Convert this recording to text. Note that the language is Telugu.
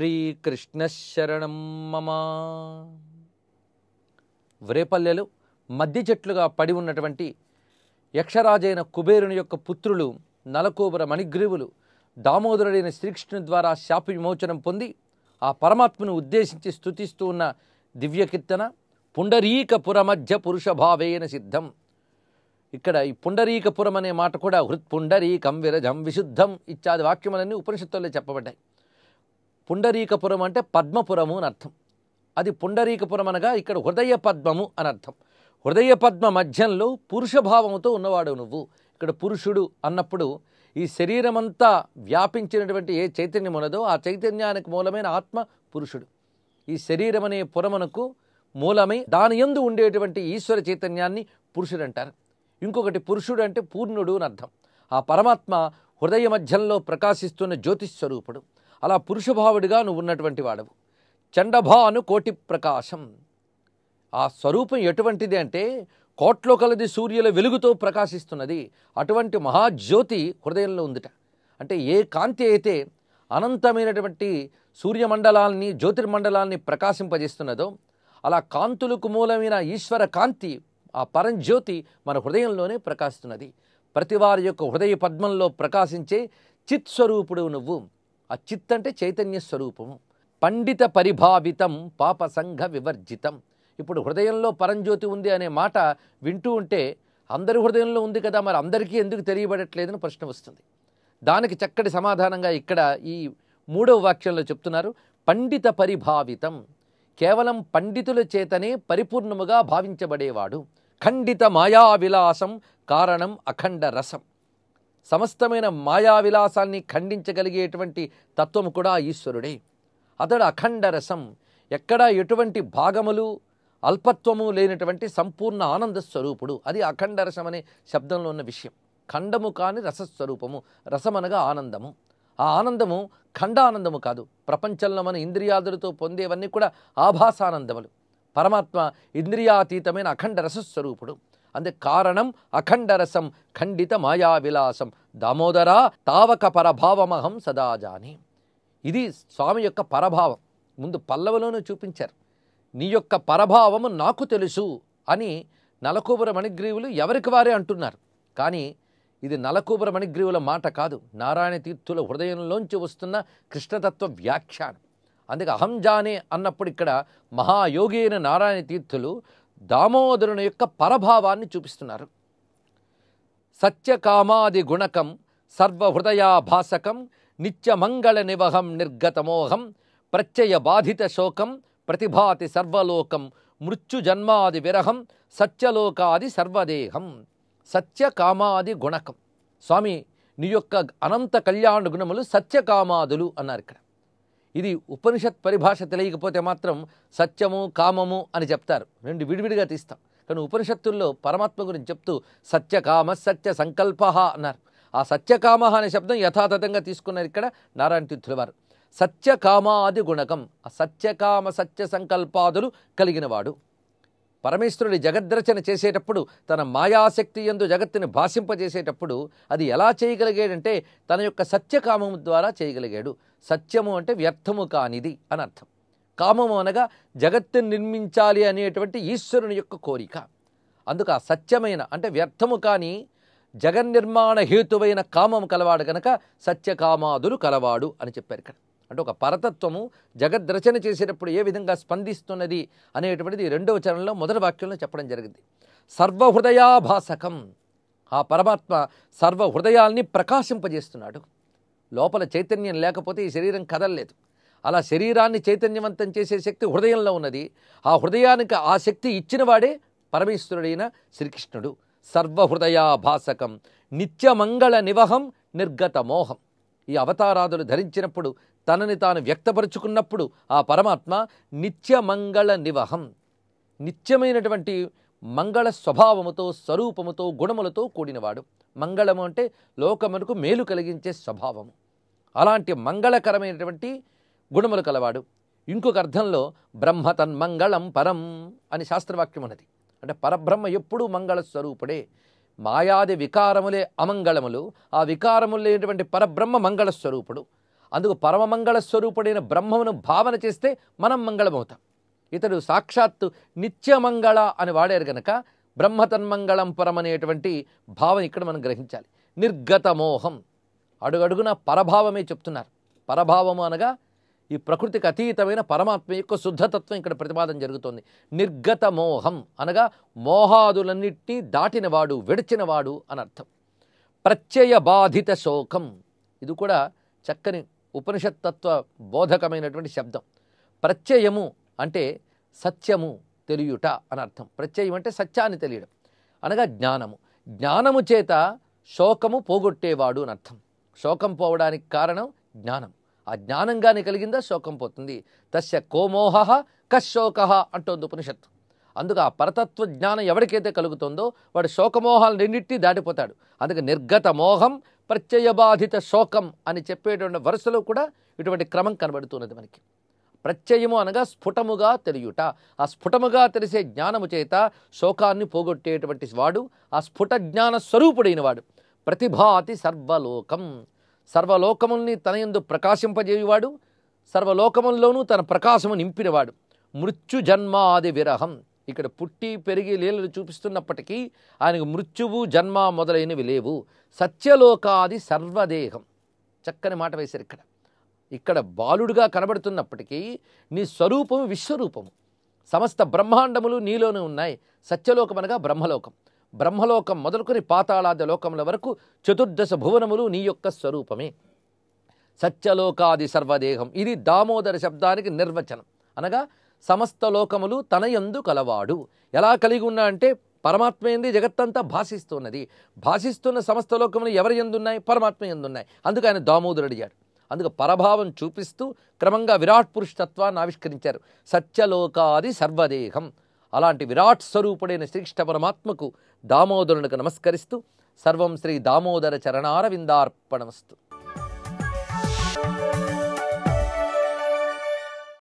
శ్రీకృష్ణశరణం మమ. వ్రేపల్లెలు మద్ది చెట్లుగా పడి ఉన్నటువంటి యక్షరాజైన కుబేరుని యొక్క పుత్రులు నలకూబర మణిగ్రీవులు దామోదరుడైన శ్రీకృష్ణుని ద్వారా శాప విమోచనం పొంది ఆ పరమాత్మను ఉద్దేశించి స్థుతిస్తూ ఉన్న దివ్య కీర్తన పుండరీకపుర మధ్య పురుషభావేన సిద్ధం. ఇక్కడ ఈ పుండరీకపురం అనే మాట కూడా హృత్పుండరీకం విరజం విశుద్ధం ఇత్యాది వాక్యములన్నీ ఉపనిషత్తుల్లో చెప్పబడ్డాయి. పుండరీకపురం అంటే పద్మపురము అని అర్థం. అది పుండరీకపురం అనగా ఇక్కడ హృదయ పద్మము అని అర్థం. హృదయ పద్మ మధ్యంలో పురుషభావముతో ఉన్నవాడు నువ్వు. ఇక్కడ పురుషుడు అన్నప్పుడు ఈ శరీరమంతా వ్యాపించినటువంటి ఏ చైతన్యం ఉన్నదో ఆ చైతన్యానికి మూలమైన ఆత్మ పురుషుడు. ఈ శరీరం అనే పురమునకు మూలమై దాని యందు ఉండేటువంటి ఈశ్వర చైతన్యాన్ని పురుషుడు అంటారు ఇంకొకటి పురుషుడు అంటే పూర్ణుడు అని అర్థం. ఆ పరమాత్మ హృదయ మధ్యంలో ప్రకాశిస్తున్న జ్యోతిస్వరూపుడు. అలా పురుషభావుడిగా నువ్వు ఉన్నటువంటి వాడవు. చండభాను కోటి ప్రకాశం. ఆ స్వరూపం ఎటువంటిది అంటే కోట్లో కలది సూర్యుల వెలుగుతో ప్రకాశిస్తున్నది. అటువంటి మహాజ్యోతి హృదయంలో ఉందిట. అంటే ఏ కాంతి అయితే అనంతమైనటువంటి సూర్యమండలాల్ని జ్యోతిర్మండలాల్ని ప్రకాశింపజేస్తున్నదో అలా కాంతులకు మూలమైన ఈశ్వర కాంతి ఆ పరంజ్యోతి మన హృదయంలోనే ప్రకాశిస్తున్నది. ప్రతి వారి యొక్క హృదయ పద్మంలో ప్రకాశించే చిత్ స్వరూపుడు నువ్వు. ఆ చిత్ అంటే చైతన్య స్వరూపము పండిత పరిభావితం పాప సంఘ వివర్జితం. ఇప్పుడు హృదయంలో పరంజ్యోతి ఉంది అనే మాట వింటూ ఉంటే అందరి హృదయంలో ఉంది కదా మరి అందరికీ ఎందుకు తెలియబడట్లేదని ప్రశ్న వస్తుంది. దానికి చక్కటి సమాధానంగా ఇక్కడ ఈ మూడవ వాక్యంలో చెప్తున్నారు పండిత పరిభావితం. కేవలం పండితుల చేతనే పరిపూర్ణముగా భావించబడేవాడు. ఖండిత మాయా విలాసం కారణం అఖండ రసం. సమస్తమైన మాయా విలాసాన్ని ఖండించగలిగేటువంటి తత్వము కూడా ఈశ్వరుడే. అతడు అఖండ రసం. ఎక్కడా ఎటువంటి భాగములు అల్పత్వము లేనటువంటి సంపూర్ణ ఆనంద స్వరూపుడు. అది అఖండ రసం అనే శబ్దంలో ఉన్న విషయం. ఖండము కాని రసస్వరూపము. రసమనగా ఆనందము. ఆ ఆనందము ఖండానందము కాదు. ప్రపంచంలో మన ఇంద్రియాదులతో పొందేవన్నీ కూడా ఆభాసానందములు. పరమాత్మ ఇంద్రియాతీతమైన అఖండ రసస్వరూపుడు. அந்த కారణం அகண்டரசம் ఖండిత మాయా విలాసం దామోదరా తావక పరభావమహం సదాజాని ఇది స్వామి యొక్క పరభావం. ముందు పల్లవలోనూ చూపించారు. నీ యొక్క పరభావము నాకు తెలుసు అని నలకూబర మణిగ్రీవులు ఎవరికి వారే అంటున్నారు. కానీ ఇది నలకూబర మణిగ్రీవుల మాట కాదు. నారాయణ తీర్థుల హృదయంలోంచి వస్తున్న కృష్ణతత్వ వ్యాఖ్యానం. అందుకే అహంజానే అన్నప్పుడు ఇక్కడ మహాయోగి అయిన నారాయణ తీర్థులు దామోదరుని యొక్క పరభావాన్ని చూపిస్తున్నారు. సత్యకామాది గుణకం సర్వహృదయాభాసకం నిత్యమంగళ నివహం నిర్గతమోహం ప్రత్యయ బాధిత శోకం ప్రతిభాతి సర్వలోకం మృత్యుజన్మాది విరహం సత్యలోకాది సర్వదేహం. సత్యకామాది గుణకం. స్వామి నీ యొక్క అనంత కళ్యాణ గుణములు సత్యకామాదులు అన్నారు ఇక్కడ. ఇది ఉపనిషత్ పరిభాష తెలియకపోతే మాత్రం సత్యము కామము అని చెప్తారు. రెండు విడివిడిగా తీస్తాం. కానీ ఉపనిషత్తుల్లో పరమాత్మ గురించి చెప్తూ సత్యకామ సత్య సంకల్ప అన్నారు. ఆ సత్యకామ అనే శబ్దం యథాతథంగా తీసుకున్నారు ఇక్కడ నారాయణ తీర్థుల వారు. సత్యకామాది గుణకం. ఆ సత్యకామ సత్య సంకల్పాదులు కలిగినవాడు. పరమేశ్వరుడి జగద్రచన చేసేటప్పుడు తన మాయాశక్తి ఎందు జగత్తుని భాషింపజేసేటప్పుడు అది ఎలా చేయగలిగాడంటే తన యొక్క సత్యకామము ద్వారా చేయగలిగాడు. సత్యము అంటే వ్యర్థము కానిది అని అర్థం. కామము అనగా జగత్తుని నిర్మించాలి అనేటువంటి ఈశ్వరుని యొక్క కోరిక. అందుకు ఆ సత్యమైన అంటే వ్యర్థము కాని జగన్నిర్మాణ హేతువైన కామము కలవాడు కనుక సత్యకామాదులు కలవాడు అని చెప్పారు ఇక్కడ. అంటే ఒక పరతత్వము జగద్రచన చేసేటప్పుడు ఏ విధంగా స్పందిస్తున్నది అనేటువంటిది రెండవ చరణంలో మొదటి వాక్యంలో చెప్పడం జరిగింది. సర్వహృదయాభాసకం. ఆ పరమాత్మ సర్వ హృదయాల్ని ప్రకాశింపజేస్తున్నాడు. లోపల చైతన్యం లేకపోతే ఈ శరీరం కదలలేదు. అలా శరీరాన్ని చైతన్యవంతం చేసే శక్తి హృదయంలో ఉన్నది. ఆ హృదయానికి ఆ శక్తి ఇచ్చినవాడే పరమేశ్వరుడైన శ్రీకృష్ణుడు. సర్వహృదయాభాసకం నిత్యమంగళ నివహం నిర్గత మోహం. ఈ అవతారాదులు ధరించినప్పుడు తనని తాను వ్యక్తపరుచుకున్నప్పుడు ఆ పరమాత్మ నిత్యమంగళ నివహం. నిత్యమైనటువంటి మంగళ స్వభావముతో స్వరూపముతో గుణములతో కూడినవాడు. మంగళము అంటే లోకమునకు మేలు కలిగించే స్వభావము. అలాంటి మంగళకరమైనటువంటి గుణములు కలవాడు. ఇంకొక అర్థంలో బ్రహ్మ తన్మంగళం పరం అని శాస్త్రవాక్యం ఉన్నది. అంటే పరబ్రహ్మ ఎప్పుడూ మంగళ స్వరూపుడే మాయాది వికారములే అమంగళములు. ఆ వికారములు లేనటువంటి పరబ్రహ్మ మంగళ స్వరూపుడు అందుకు పరమమంగళ స్వరూపుడైన బ్రహ్మమును భావన చేస్తే మనం మంగళమవుతాం. ఇతడు సాక్షాత్తు నిత్యమంగళ అని వాడారు గనక బ్రహ్మతన్మంగళం పరం అనేటువంటి భావం ఇక్కడ మనం గ్రహించాలి. నిర్గత మోహం. అడుగడుగున పరభావమే చెప్తున్నారు. పరభావము అనగా ఈ ప్రకృతికి అతీతమైన పరమాత్మ యొక్క శుద్ధతత్వం ఇక్కడ ప్రతిపాదన జరుగుతోంది. నిర్గత మోహం అనగా మోహాదులన్నిటినీ దాటినవాడు విడిచినవాడు అని అర్థం. ప్రత్యయ బాధిత శోకం. ఇది కూడా చక్కని ఉపనిషత్తత్వ బోధకమైనటువంటి శబ్దం. ప్రత్యయము అంటే సత్యము తెలియుట అని అర్థం. ప్రత్యయం అంటే సత్యాన్ని తెలియడం. అనగా జ్ఞానము. జ్ఞానము చేత శోకము పోగొట్టేవాడు అని అర్థం. శోకం పోవడానికి కారణం జ్ఞానం. ఆ జ్ఞానంగానే కలిగిందా శోకం పోతుంది. తస్య కోమోహ కశోక అంటోంది ఉపనిషత్తు. అందుకు ఆ పరతత్వ జ్ఞానం ఎవరికైతే కలుగుతుందో వాడు శోకమోహాలు రెండింటినీ దాటిపోతాడు. అందుకే నిర్గత మోహం ప్రత్యయబాధిత శోకం అని చెప్పేటువంటి వరుసలో కూడా ఇటువంటి క్రమం కనబడుతున్నది మనకి. ప్రత్యయము అనగా స్ఫుటముగా తెలియుట. ఆ స్ఫుటముగా తెలిసే జ్ఞానము చేత శోకాన్ని పోగొట్టేటువంటి వాడు ఆ స్ఫుట జ్ఞాన స్వరూపుడైన వాడు. ప్రతిభాతి సర్వలోకం. సర్వలోకముల్ని తన యందు ప్రకాశింపజేయువాడు సర్వలోకముల్లోనూ తన ప్రకాశము నింపినవాడు. మృత్యు జన్మాది విరహం. ఇక్కడ పుట్టి పెరిగి లీలలు చూపిస్తున్నప్పటికీ ఆయనకు మృత్యువు జన్మ మొదలైనవి లేవు. సత్యలోకాది సర్వదేహం. చక్కని మాట వేశారు ఇక్కడ. ఇక్కడ బాలుడుగా కనబడుతున్నప్పటికీ నీ స్వరూపము విశ్వరూపము. సమస్త బ్రహ్మాండములు నీలోనే ఉన్నాయి. సత్యలోకం అనగా బ్రహ్మలోకం. బ్రహ్మలోకం మొదలుకొని పాతాళాది లోకముల వరకు చతుర్దశ భువనములు నీ యొక్క స్వరూపమే. సత్యలోకాది సర్వదేహం. ఇది దామోదర శబ్దానికి నిర్వచనం. అనగా సమస్త లోకములు తన యందు కలవాడు. ఎలా కలిగి ఉన్నా అంటే పరమాత్మ ఎందు జగత్తంతా భాషిస్తున్నది. భాషిస్తున్న సమస్త లోకములు ఎవరి ఎందున్నాయి? పరమాత్మ ఎందున్నాయి. అందుకు ఆయన దామోదరుడు అడిగాడు. అందుకు పరభావం చూపిస్తూ క్రమంగా విరాట్ పురుష తత్వాన్ని ఆవిష్కరించారు. సత్యలోకాది సర్వదేహం. అలాంటి విరాట్ స్వరూపుడైన శ్రీకృష్ణ పరమాత్మకు దామోదరునికి నమస్కరిస్తూ సర్వం శ్రీ దామోదర చరణారవిందార్పణమస్తు.